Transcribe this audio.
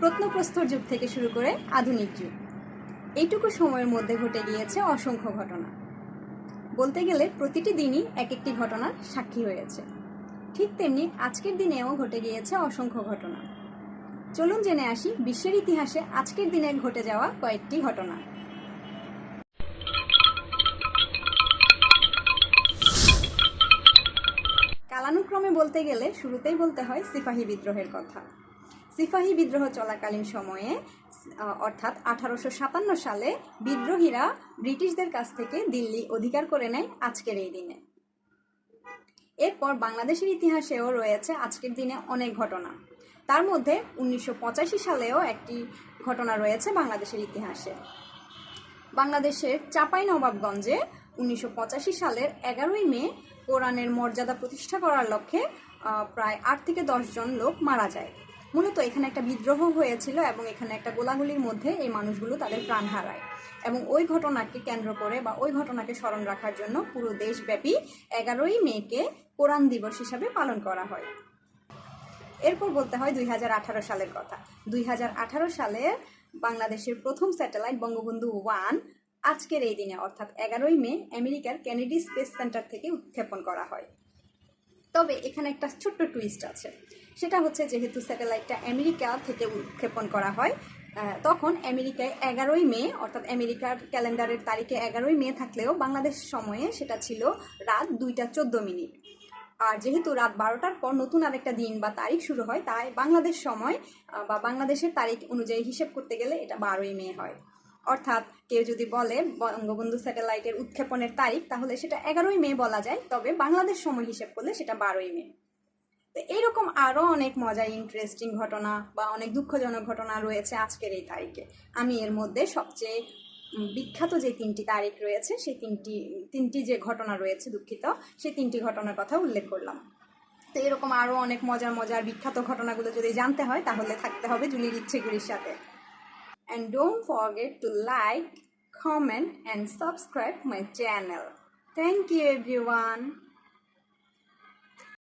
প্রত্নপ্রস্তর যুগ থেকে শুরু করে আধুনিক যুগ। এইটুকু সময়ের মধ্যে ঘটে গিয়েছে অসংখ্য ঘটনা। বলতে গেলে প্রতিটি দিনই এক একটি ঘটনার সাক্ষী হয়েছে। ঠিক তেমনি আজকের দিনেও ঘটে গিয়েছে অসংখ্য ঘটনা। চলুন জেনে আসি বিশ্বের ইতিহাসে আজকের দিনে ঘটে যাওয়া কয়েকটি ঘটনা। কালানুক্রমে বলতে গেলে শুরুতেই বলতে হয় সিপাহী বিদ্রোহের কথা। সিপাহী বিদ্রোহ চলাকালীন সময়ে অর্থাৎ আঠারোশো সাতান্ন সালে বিদ্রোহীরা ব্রিটিশদের কাছ থেকে দিল্লি অধিকার করে নেয় আজকের এই দিনে। এরপর বাংলাদেশের ইতিহাসেও রয়েছে আজকের দিনে অনেক ঘটনা। তার মধ্যে উনিশশো পঁচাশি সালেও একটি ঘটনা রয়েছে বাংলাদেশের ইতিহাসে। বাংলাদেশের চাপাই নবাবগঞ্জে উনিশশো পঁচাশি সালের এগারোই মে কোরআনের মর্যাদা প্রতিষ্ঠা করার লক্ষ্যে প্রায় আট থেকে দশ জন লোক মারা যায়। মূলত এখানে একটা বিদ্রোহ হয়েছিল এবং এখানে একটা গোলাগুলির মধ্যে এই মানুষগুলো তাদের প্রাণ হারায়। এবং ওই ঘটনাকে কেন্দ্র করে বা ওই ঘটনাকে স্মরণ রাখার জন্য পুরো দেশব্যাপী এগারোই মেকে কোরআন দিবস হিসাবে পালন করা হয়। এরপর বলতে হয় দুই হাজার আঠারো সালের কথা। দুই হাজার আঠারো সালে বাংলাদেশের প্রথম স্যাটেলাইট বঙ্গবন্ধু ওয়ান আজকের এই দিনে, অর্থাৎ এগারোই মে, আমেরিকার কেনেডি স্পেস সেন্টার থেকে উৎক্ষেপণ করা হয়। তবে এখানে একটা ছোট্ট টুইস্ট আছে। সেটা হচ্ছে যেহেতু স্যাটেলাইটটা আমেরিকা থেকে উৎক্ষেপণ করা হয় তখন আমেরিকায় এগারোই মে, অর্থাৎ আমেরিকার ক্যালেন্ডারের তারিখে এগারোই মে থাকলেও বাংলাদেশ সময়ে সেটা ছিল রাত দুইটা চোদ্দ মিনিট। আর যেহেতু রাত বারোটার পর নতুন আরেকটা দিন বা তারিখ শুরু হয়, তাই বাংলাদেশ সময় বা বাংলাদেশের তারিখ অনুযায়ী হিসেব করতে গেলে এটা বারোই মে হয়। অর্থাৎ কেউ যদি বলে বঙ্গবন্ধু স্যাটেলাইটের উৎক্ষেপণের তারিখ, তাহলে সেটা এগারোই মে বলা যায়। তবে বাংলাদেশ সময় হিসেব করলে সেটা বারোই মে। তো এইরকম আরও অনেক মজার ইন্টারেস্টিং ঘটনা বা অনেক দুঃখজনক ঘটনা রয়েছে আজকের এই তারিখে। আমি এর মধ্যে সবচেয়ে বিখ্যাত যে তিনটি তারিখ রয়েছে, সেই তিনটি তিনটি যে ঘটনা রয়েছে দুঃখিত, সেই তিনটি ঘটনার কথা উল্লেখ করলাম। তো এরকম আরও অনেক মজার মজার বিখ্যাত ঘটনাগুলো যদি জানতে হয়, তাহলে থাকতে হবে জুলির ইচ্ছেগুলির সাথে। And don't forget to like comment and subscribe my channel. Thank you everyone